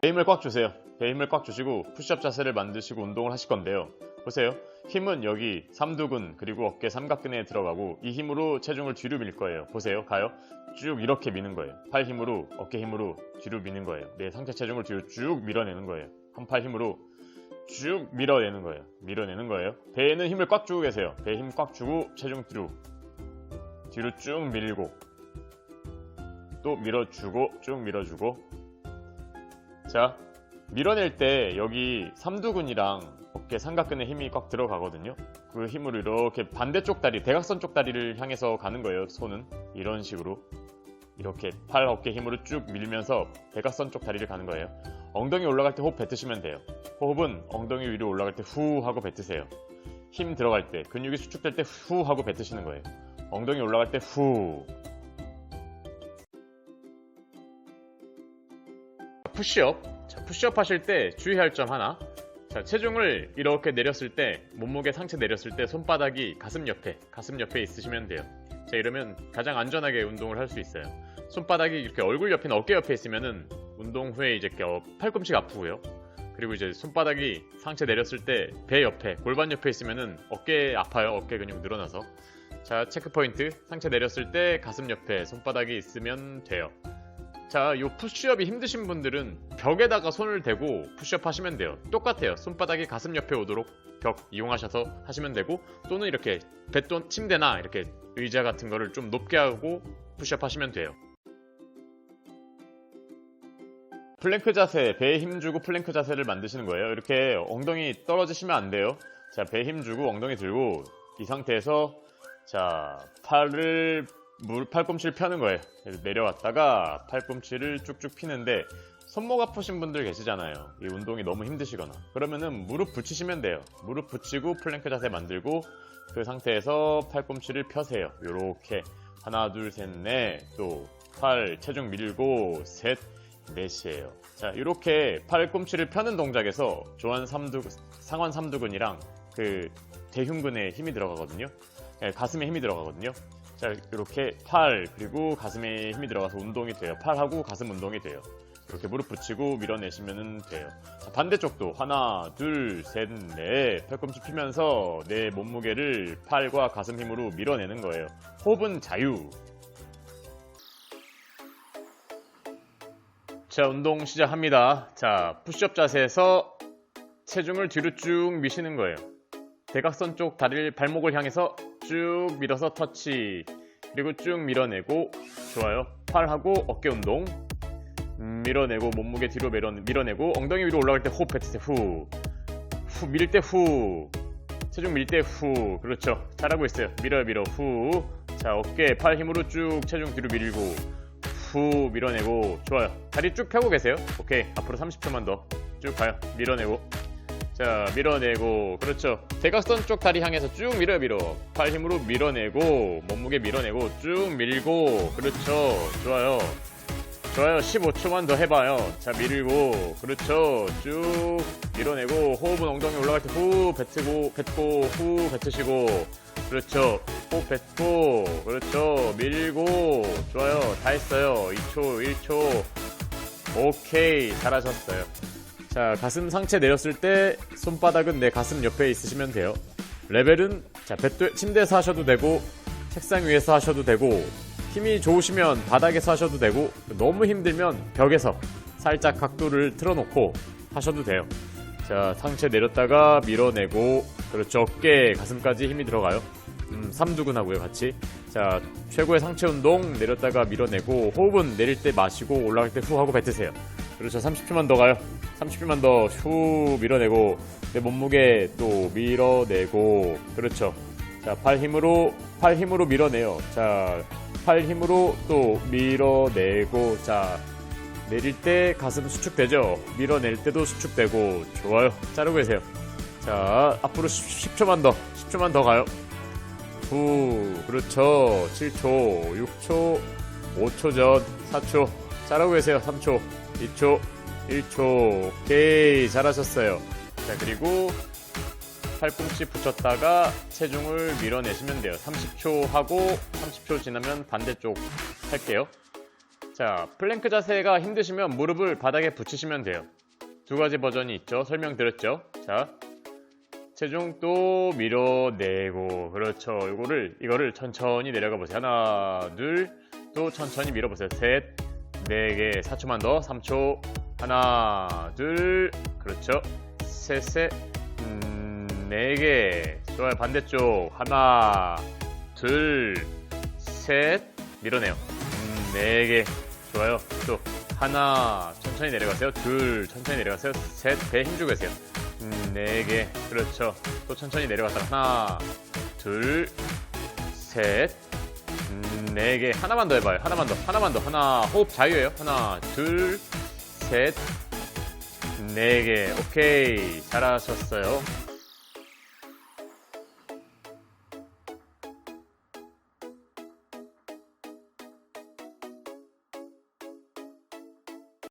배 힘을 꽉 주세요. 배 힘을 꽉 주시고 푸시업 자세를 만드시고 운동을 하실 건데요. 보세요. 힘은 여기 삼두근 그리고 어깨 삼각근에 들어가고 이 힘으로 체중을 뒤로 밀 거예요. 보세요. 가요. 쭉 이렇게 미는 거예요. 팔 힘으로 어깨 힘으로 뒤로 미는 거예요. 내 상체 체중을 뒤로 쭉 밀어내는 거예요. 한 팔 힘으로 쭉 밀어내는 거예요. 밀어내는 거예요. 배에는 힘을 꽉 주고 계세요. 배에 힘 꽉 주고 체중 뒤로 뒤로 쭉 밀고 또 밀어주고 쭉 밀어주고 자 밀어낼 때 여기 삼두근이랑 어깨 삼각근에 힘이 꽉 들어가거든요. 그 힘으로 이렇게 반대쪽 다리 대각선 쪽 다리를 향해서 가는 거예요 손은. 이런 식으로. 이렇게 팔 어깨 힘으로 쭉 밀면서 대각선 쪽 다리를 가는 거예요. 엉덩이 올라갈 때 호흡 뱉으시면 돼요. 호흡은 엉덩이 위로 올라갈 때 후 하고 뱉으세요. 힘 들어갈 때 근육이 수축될 때 후 하고 뱉으시는 거예요. 엉덩이 올라갈 때 후. 푸시업. 자, 푸시업 하실 때 주의할 점 하나. 자, 체중을 이렇게 내렸을 때, 몸무게 상체 내렸을 때 손바닥이 가슴 옆에, 가슴 옆에 있으시면 돼요. 자, 이러면 가장 안전하게 운동을 할 수 있어요. 손바닥이 이렇게 얼굴 옆이나 어깨 옆에 있으면은 운동 후에 이제 겨- 팔꿈치가 아프고요. 그리고 이제 손바닥이 상체 내렸을 때 배 옆에, 골반 옆에 있으면은 어깨 아파요. 어깨 근육 늘어나서. 자, 체크 포인트. 상체 내렸을 때 가슴 옆에 손바닥이 있으면 돼요. 자, 요 푸시업이 힘드신 분들은 벽에다가 손을 대고 푸시업 하시면 돼요. 똑같아요. 손바닥이 가슴 옆에 오도록 벽 이용하셔서 하시면 되고, 또는 이렇게 뱃돈 침대나 이렇게 의자 같은 거를 좀 높게 하고 푸시업 하시면 돼요. 플랭크 자세, 배에 힘 주고 플랭크 자세를 만드시는 거예요. 이렇게 엉덩이 떨어지시면 안 돼요. 자, 배에 힘 주고 엉덩이 들고 이 상태에서 자, 팔을 물 팔꿈치를 펴는 거예요. 그래서 내려왔다가 팔꿈치를 쭉쭉 피는데 손목 아프신 분들 계시잖아요. 이 운동이 너무 힘드시거나 그러면은 무릎 붙이시면 돼요. 무릎 붙이고 플랭크 자세 만들고 그 상태에서 팔꿈치를 펴세요. 요렇게 하나 둘 셋 넷 또 팔 체중 밀고 셋 넷이에요. 자 이렇게 팔꿈치를 펴는 동작에서 조한 삼두 상완 삼두근이랑 그 대흉근에 힘이 들어가거든요. 예, 가슴에 힘이 들어가거든요. 자, 이렇게 팔 그리고 가슴에 힘이 들어가서 운동이 돼요. 팔하고 가슴 운동이 돼요. 이렇게 무릎 붙이고 밀어내시면 돼요. 자, 반대쪽도 하나, 둘, 셋, 넷 팔꿈치 피면서 내 몸무게를 팔과 가슴 힘으로 밀어내는 거예요. 호흡은 자유. 자, 운동 시작합니다. 자, 푸시업 자세에서 체중을 뒤로 쭉 미시는 거예요. 대각선 쪽 다리를 발목을 향해서 쭉 밀어서 터치. 그리고 쭉 밀어내고 좋아요. 팔하고 어깨 운동. 음, 밀어내고 몸무게 뒤로 밀어, 밀어내고 엉덩이 위로 올라갈 때 호흡 해주세요 후후 밀 때 후. 체중 밀 때 후. 그렇죠. 잘하고 있어요. 밀어요 밀어. 후자 어깨 팔 힘으로 쭉 체중 뒤로 밀고 후 밀어내고. 좋아요. 다리 쭉 펴고 계세요. 오케이. 앞으로 30초만 더. 쭉 가요. 밀어내고 자 밀어내고 그렇죠. 대각선 쪽 다리 향해서 쭉 밀어 밀어. 팔 힘으로 밀어내고 몸무게 밀어내고 쭉 밀고 그렇죠. 좋아요. 좋아요. 15초만 더 해봐요. 자 밀고 그렇죠. 쭉 밀어내고 호흡은 엉덩이 올라갈 때 후 뱉고 뱉고 후 뱉으시고 그렇죠. 호흡 뱉고 그렇죠. 밀고 좋아요. 다 했어요. 2초 1초. 오케이. 잘하셨어요 자, 가슴 상체 내렸을 때 손바닥은 내 가슴 옆에 있으시면 돼요. 레벨은 자, 뱃도 침대에서 하셔도 되고 책상 위에서 하셔도 되고 힘이 좋으시면 바닥에서 하셔도 되고 너무 힘들면 벽에서 살짝 각도를 틀어놓고 하셔도 돼요. 자, 상체 내렸다가 밀어내고 그렇죠. 어깨, 가슴까지 힘이 들어가요. 음, 삼두근 하고요, 같이. 자, 최고의 상체 운동 내렸다가 밀어내고 호흡은 내릴 때 마시고 올라갈 때 후 하고 뱉으세요. 그렇죠. 30초만 더 가요. 30초만 더후 밀어내고 내 몸무게 또 밀어내고 그렇죠. 자, 팔 힘으로 팔 힘으로 밀어내요. 자, 팔 힘으로 또 밀어내고 자, 내릴 때 가슴 수축되죠. 밀어낼 때도 수축되고 좋아요. 자르고 계세요. 자, 앞으로 10, 초만 더. 10초만 더 가요. 후, 그렇죠. 7초, 6초, 5초 전, 4초. 잘하고 계세요. 3초, 2초, 1초. 오케이. 잘하셨어요. 자, 그리고 팔꿈치 붙였다가 체중을 밀어내시면 돼요. 30초 하고 30초 지나면 반대쪽 할게요. 자, 플랭크 자세가 힘드시면 무릎을 바닥에 붙이시면 돼요. 두 가지 버전이 있죠. 설명드렸죠. 자, 체중 또 밀어내고, 그렇죠. 이거를, 이거를 천천히 내려가 보세요. 하나, 둘, 또 천천히 밀어보세요. 셋, 네 개, 4초만 더, 3초. 하나, 둘, 그렇죠. 셋, 셋, 음, 네 개. 좋아요. 반대쪽. 하나, 둘, 셋, 밀어내요. 음, 네 개. 좋아요. 또 하나 천천히 내려가세요. 둘 천천히 내려가세요. 셋배 힘주고 계세요. 음, 네 개. 그렇죠. 또 천천히 내려갔다가 하나, 둘, 셋, 음, 네 개. 하나만 더 해봐요. 하나만 더. 하나만 더. 하나 호흡 자유예요. 하나, 둘, 셋, 네 개. 오케이. 잘하셨어요.